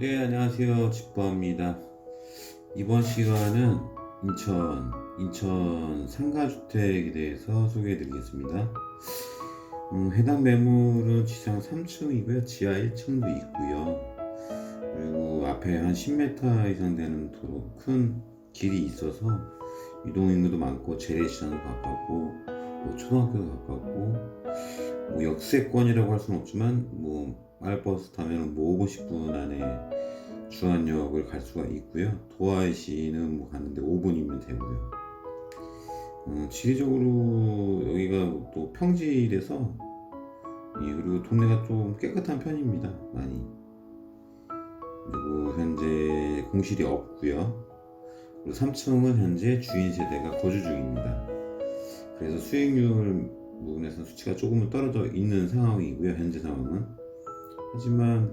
네, 안녕하세요. 집보입니다. 이번 시간은 인천, 인천 상가주택에 대해서 소개해 드리겠습니다. 음, 해당 매물은 지상 3층이고요. 지하 1층도 있고요. 그리고 앞에 한 10m 이상 되는 도로 큰 길이 있어서 유동인구도 많고 재래시장도 가깝고 뭐 초등학교도 가깝고 뭐 역세권이라고 할 수는 없지만 뭐 마을버스 타면 뭐 5, 50분 안에 주안역을 갈 수가 있고요. 도화시는 뭐 가는데 5분이면 되고요. 어, 지리적으로 여기가 또 평지라서 예, 그리고 동네가 좀 깨끗한 편입니다. 많이. 그리고 현재 공실이 없고요. 그리고 3층은 현재 주인 세대가 거주 중입니다. 그래서 수익률 부분에서 수치가 조금은 떨어져 있는 상황이고요. 현재 상황은. 하지만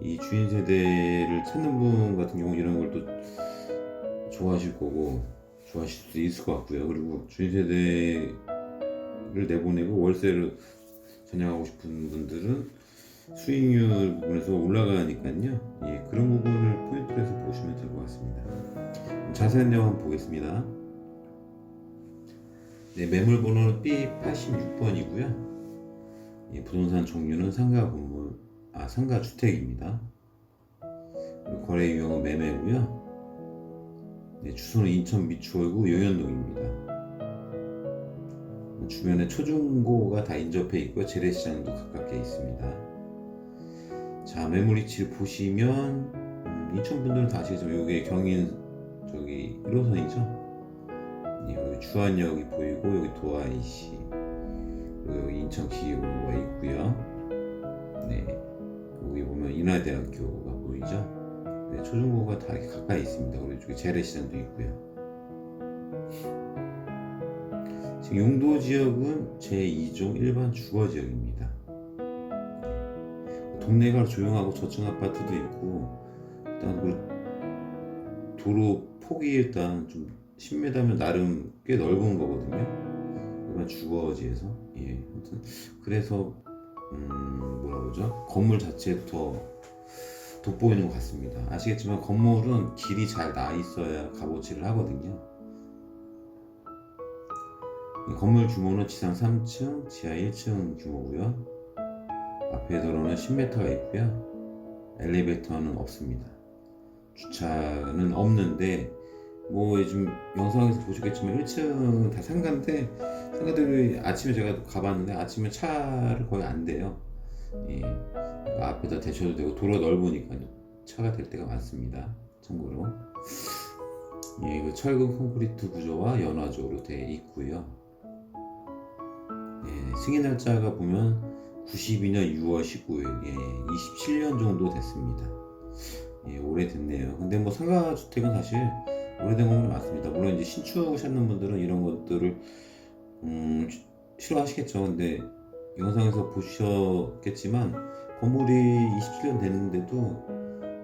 이 주인 세대를 찾는 분 같은 경우 이런 걸 또 좋아하실 거고 좋아하실 수도 있을 것 같고요. 그리고 주인 세대를 내보내고 월세를 전향하고 싶은 분들은 수익률 부분에서 올라가니까요. 예, 그런 부분을 포인트로 해서 보시면 될 것 같습니다. 자세한 내용 한번 보겠습니다. 네, 매물 번호는 B86번이고요. 예, 부동산 종류는 상가 건물, 아 상가 주택입니다. 거래 유형은 매매고요. 네, 주소는 인천 미추홀구 용현동입니다. 주변에 초중고가 다 인접해 있고요. 재래시장도 가깝게 있습니다. 자 매물 위치를 보시면 음, 인천 분들은 다 아시겠지만 여기 경인 저기 1호선이죠. 네, 여기 주안역이 보이고 여기 도아이시 그리고 여기 인천 기계공고가 있고요. 네 인하대학교가 보이죠. 네, 초중고가 다 가까이 있습니다. 이쪽에 재래시장도 있고요. 지금 용도 지역은 제2종 일반 주거 지역입니다. 동네가 조용하고 저층 아파트도 있고 일단 그 도로 폭이 일단 좀 10m면 나름 꽤 넓은 거거든요. 일반 주거지에서 예, 아무튼 그래서 음 뭐라 그러죠? 건물 자체도 더 돋보이는 것 같습니다. 아시겠지만 건물은 길이 잘 나 있어야 값어치를 하거든요. 이 건물 규모는 지상 3층, 지하 1층 규모고요. 앞에 도로는 10m가 있고요. 엘리베이터는 없습니다. 주차는 없는데 뭐 요즘 영상에서 보셨겠지만 1층은 다 상가인데 상가들이 아침에 제가 가봤는데 아침에 차를 거의 안 대요. 예, 그러니까 앞에다 대셔도 되고 도로 넓으니까 차가 될 때가 많습니다. 참고로 예, 이거 철근 콘크리트 구조와 연화조로 되어 있고요. 예, 승인 날짜가 보면 92년 6월 19일, 예, 27년 정도 됐습니다. 예, 오래됐네요. 근데 뭐 상가주택은 사실 오래된 건물 많습니다. 물론 이제 신축 찾는 분들은 이런 것들을 음, 시- 싫어하시겠죠. 근데 영상에서 보셨겠지만 건물이 27년 됐는데도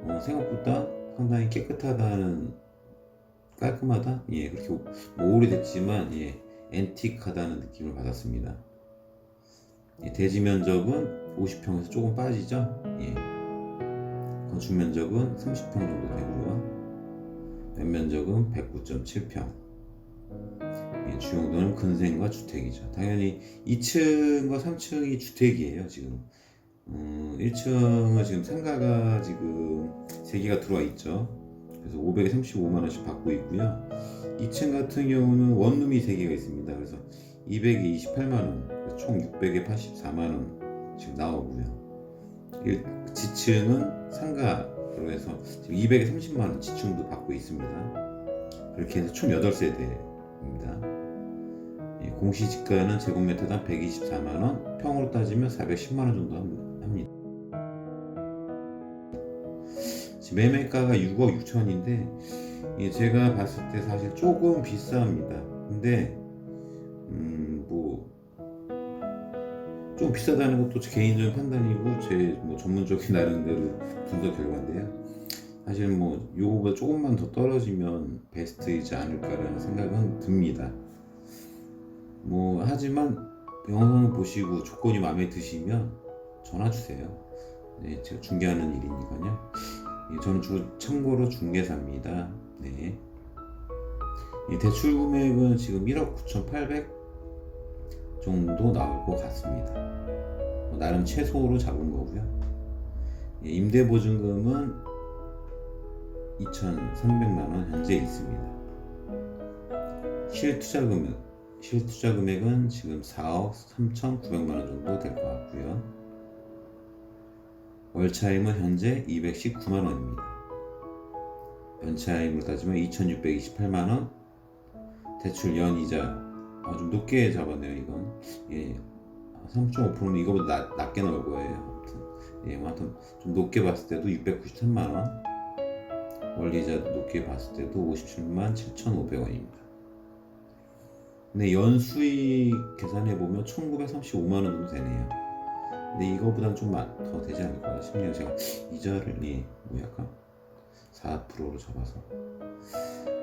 어, 생각보다 상당히 깨끗하다는 깔끔하다. 예, 그렇게 오- 뭐 오래됐지만 예, 앤틱하다는 느낌을 받았습니다. 예, 대지 면적은 50평에서 조금 빠지죠. 예. 건축 면적은 30평 정도 되고요. 연면적은 109.7평. 예, 주용도는 근생과 주택이죠. 당연히 2층과 3층이 주택이에요. 지금 음, 1층은 지금 상가가 지금 3개가 들어와 있죠. 그래서 535만 원씩 받고 있고요. 2층 같은 경우는 원룸이 3개가 있습니다. 그래서 228만 원, 그래서 총 684만 원 지금 나오고요. 일- 지층은 상가로 해서 지금 230만 원 지층도 받고 있습니다. 그렇게 해서 총 8세대입니다. 예, 공시지가는 제곱미터당 124만 원, 평으로 따지면 410만 원 정도 합- 합니다. 매매가가 6억 6천인데 예, 제가 봤을 때 사실 조금 비쌉니다. 근데 음, 뭐, 좀 비싸다는 것도 제 개인적인 판단이고, 제 뭐 전문적인 나름대로 분석 결과인데요. 사실 뭐, 요거보다 조금만 더 떨어지면 베스트이지 않을까라는 생각은 듭니다. 뭐, 하지만 영상을 보시고 조건이 마음에 드시면 전화 주세요. 네, 제가 중개하는 일이니까요. 예, 저는 주, 참고로 중개사입니다. 네. 이 대출 금액은 지금 1억 9,800 정도 나올 것 같습니다. 뭐 나름 최소로 잡은 거고요. 예, 임대 보증금은 2,300만 원 현재 있습니다. 실투자 금액, 실투자 금액은 지금 4억 3,900만 원 정도 될 것 같고요. 월차임은 현재 219만 원입니다. 연차임으로 따지면 2,628만 원, 대출 연 이자. 아, 좀 높게 잡았네요 이건. 예. 3.5%는 이거보다 낮, 낮게 나올 거예요. 아무튼. 예뭐 하여튼 좀 높게 봤을 때도 693만 원. 원리자도 높게 봤을 때도 57만 7,500원입니다 근데 연수익 계산해 보면 1,935만 원 정도 되네요 근데 이거보단 좀 더 되지 않을까 싶네요 제가 이자를 예 뭐 약간 4%로 잡아서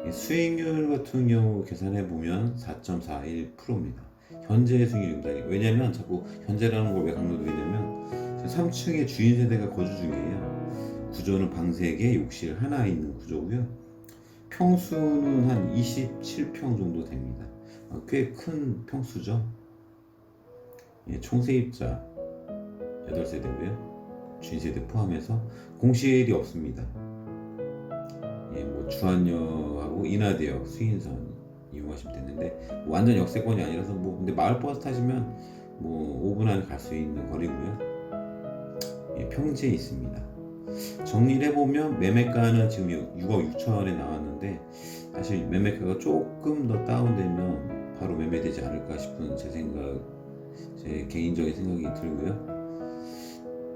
이 수익률 같은 경우 계산해 보면 4.41%입니다. 현재 수익률입니다. 왜냐면 자꾸 현재라는 걸 왜 강조드리냐면 3층에 주인 세대가 거주 중이에요. 구조는 방 3개, 욕실 하나 있는 구조고요. 평수는 한 27평 정도 됩니다. 꽤 큰 평수죠. 예, 총 세입자 8세대고요. 주인 세대 포함해서 공실이 없습니다. 예, 뭐 주한역하고 하고 인하대역 수인선 이용하시면 되는데 완전 역세권이 아니라서 뭐 근데 마을 버스 타시면 뭐 5분 안에 갈 수 있는 거리고요. 예, 평지에 있습니다. 정리를 해보면 매매가는 지금 6억 6천에 나왔는데 사실 매매가가 조금 더 다운되면 바로 매매되지 않을까 싶은 제 생각, 제 개인적인 생각이 들고요.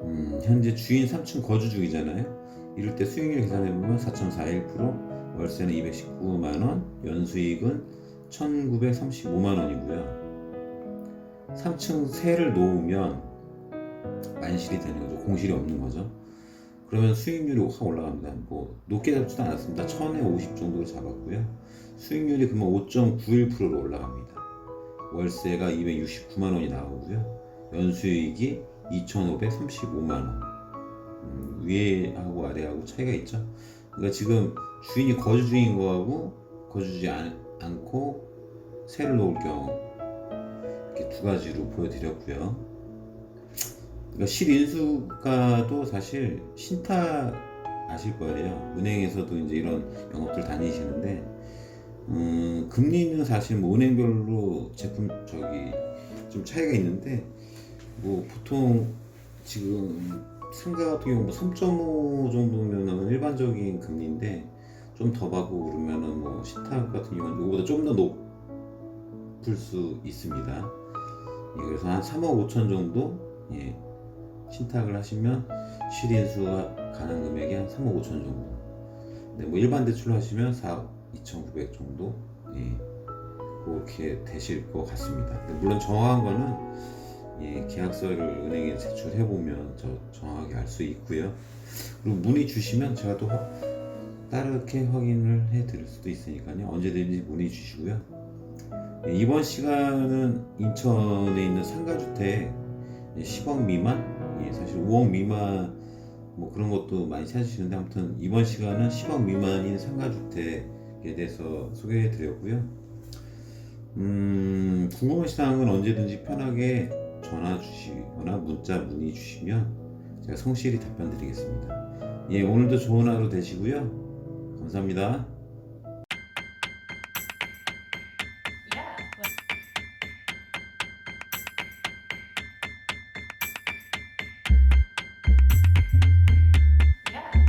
음, 현재 주인 3층 거주 중이잖아요. 이럴 때 수익률 계산해보면 4.41%, 월세는 219만 원, 연수익은 1,935만 원이고요. 3층 세를 놓으면 만실이 되는 거죠. 공실이 없는 거죠. 그러면 수익률이 확 올라갑니다. 뭐 높게 잡지도 않았습니다. 1000에 50 정도로 잡았고요. 수익률이 그러면 5.91%로 올라갑니다. 월세가 269만 원이 나오고요. 연수익이 2,535만 원. 음, 위에하고 아래하고 차이가 있죠. 그러니까 지금 주인이 거주 중인 거하고 거주지 않, 않고 세를 놓을 경우 이렇게 두 가지로 보여드렸고요. 그러니까 실인수가도 사실 신탁 아실 거예요. 은행에서도 이제 이런 영업들 다니시는데 음, 금리는 사실 뭐 은행별로 제품 저기 좀 차이가 있는데 뭐 보통 지금 상가 같은 경우 뭐3.5 정도면은 일반적인 금리인데 좀 더 받고 그러면은 뭐 신탁 같은 경우는 이거보다 좀 더 높을 수 있습니다. 예, 그래서 한 3억 5천 정도 예, 신탁을 하시면 실인수가 가능 금액이 한 3억 5천 정도. 네, 뭐 일반 대출로 하시면 4억 2,900 정도. 예, 그렇게 되실 것 같습니다. 물론 정확한 거는 예, 계약서를 은행에 제출해 보면 저 정확하게 알 수 있고요. 그리고 문의 주시면 제가 또 확- 따르게 확인을 해 드릴 수도 있으니까요. 언제든지 문의 주시고요. 예, 이번 시간은 인천에 있는 상가주택 10억 미만, 예, 사실 5억 미만 뭐 그런 것도 많이 찾으시는데 아무튼 이번 시간은 10억 미만인 상가주택에 대해서 소개해 드렸고요. 음, 궁금하신 사항은 언제든지 편하게 전화 주시거나 문자 문의 주시면 제가 성실히 답변 드리겠습니다. 예, 오늘도 좋은 하루 되시고요. 감사합니다.